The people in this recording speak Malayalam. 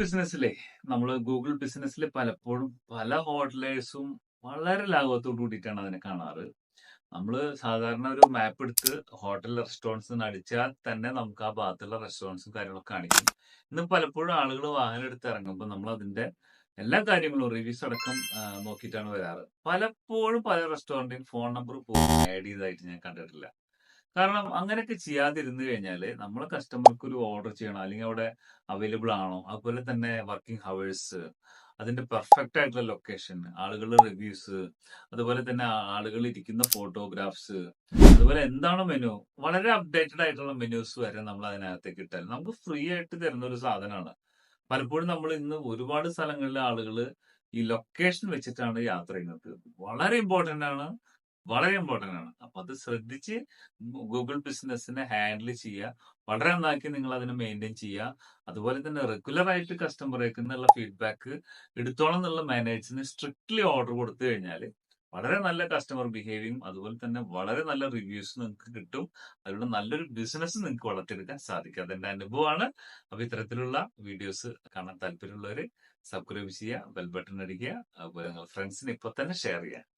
ബിസിനസ്സിലെ നമ്മൾ ഗൂഗിൾ ബിസിനസ്സിൽ പലപ്പോഴും പല ഹോട്ടലേഴ്സും വളരെ ലാഘവത്തോട് കൂടിയിട്ടാണ് അതിനെ കാണാറ്. നമ്മൾ സാധാരണ ഒരു മാപ്പ് എടുത്ത് ഹോട്ടൽ റെസ്റ്റോറന്റ്സ് അടിച്ചാൽ തന്നെ നമുക്ക് ആ ഭാഗത്തുള്ള റെസ്റ്റോറന്റ്സും കാര്യങ്ങളൊക്കെ കാണിക്കും. ഇന്ന് പലപ്പോഴും ആളുകൾ വാഹനം എടുത്ത് ഇറങ്ങുമ്പോൾ നമ്മൾ അതിന്റെ എല്ലാ കാര്യങ്ങളും റിവ്യൂസ് അടക്കം നോക്കിയിട്ടാണ് വരാറ്. പലപ്പോഴും പല റെസ്റ്റോറന്റിൽ ഫോൺ നമ്പർ പോലും ആഡ് ചെയ്തതായിട്ട് ഞാൻ കണ്ടിട്ടില്ല. കാരണം അങ്ങനെയൊക്കെ ചെയ്യാതിരുന്നു കഴിഞ്ഞാൽ നമ്മളെ കസ്റ്റമർക്ക് ഒരു ഓർഡർ ചെയ്യണം. അല്ലെങ്കിൽ അവിടെ അവൈലബിൾ ആണോ? അതുപോലെ തന്നെ വർക്കിംഗ് ഹവേഴ്സ് അതിന്റെ പെർഫെക്റ്റ് ആയിട്ടുള്ള ലൊക്കേഷൻ ആളുകളുടെ റിവ്യൂസ് അതുപോലെ തന്നെ ആളുകൾ ഇരിക്കുന്ന ഫോട്ടോഗ്രാഫ്സ് അതുപോലെ എന്താണ് മെനു? വളരെ അപ്ഡേറ്റഡ് ആയിട്ടുള്ള മെനുസ് വരെ നമ്മൾ അതിനകത്തേക്ക് ഇട്ടാൽ നമുക്ക് ഫ്രീ ആയിട്ട് തരുന്ന ഒരു സാധനമാണ്. പലപ്പോഴും നമ്മൾ ഇന്ന് ഒരുപാട് സ്ഥലങ്ങളിലെ ആളുകൾ ഈ ലൊക്കേഷൻ വെച്ചിട്ടാണ് യാത്ര ചെയ്യുന്നത്. വളരെ ഇമ്പോർട്ടന്റ് ആണ് വളരെ ഇമ്പോർട്ടന്റ് ആണ്. അപ്പൊ അത് ശ്രദ്ധിച്ച് ഗൂഗിൾ ബിസിനസ്സിനെ ഹാൻഡിൽ ചെയ്യുക. വളരെ നന്നാക്കി നിങ്ങൾ അതിനെ മെയിന്റെയിൻ ചെയ്യുക. അതുപോലെ തന്നെ റെഗുലർ ആയിട്ട് കസ്റ്റമറേക്ക് നിന്നുള്ള ഫീഡ്ബാക്ക് എടുത്തോളം എന്നുള്ള മാനേജറിന് സ്ട്രിക്ട്ലി ഓർഡർ കൊടുത്തു കഴിഞ്ഞാൽ വളരെ നല്ല കസ്റ്റമർ ബിഹേവിയും അതുപോലെ തന്നെ വളരെ നല്ല റിവ്യൂസ് നിങ്ങൾക്ക് കിട്ടും. അതിലൂടെ നല്ലൊരു ബിസിനസ് നിങ്ങൾക്ക് വളർത്തിയെടുക്കാൻ സാധിക്കും. അതെന്റെ അനുഭവമാണ്. അപ്പൊ ഇത്തരത്തിലുള്ള വീഡിയോസ് കാണാൻ താല്പര്യമുള്ളവർ സബ്സ്ക്രൈബ് ചെയ്യുക ബെൽ ബട്ടൺ അടിക്കുക. അതുപോലെ നിങ്ങൾ ഫ്രണ്ട്സിന് ഇപ്പൊ തന്നെ ഷെയർ ചെയ്യുക.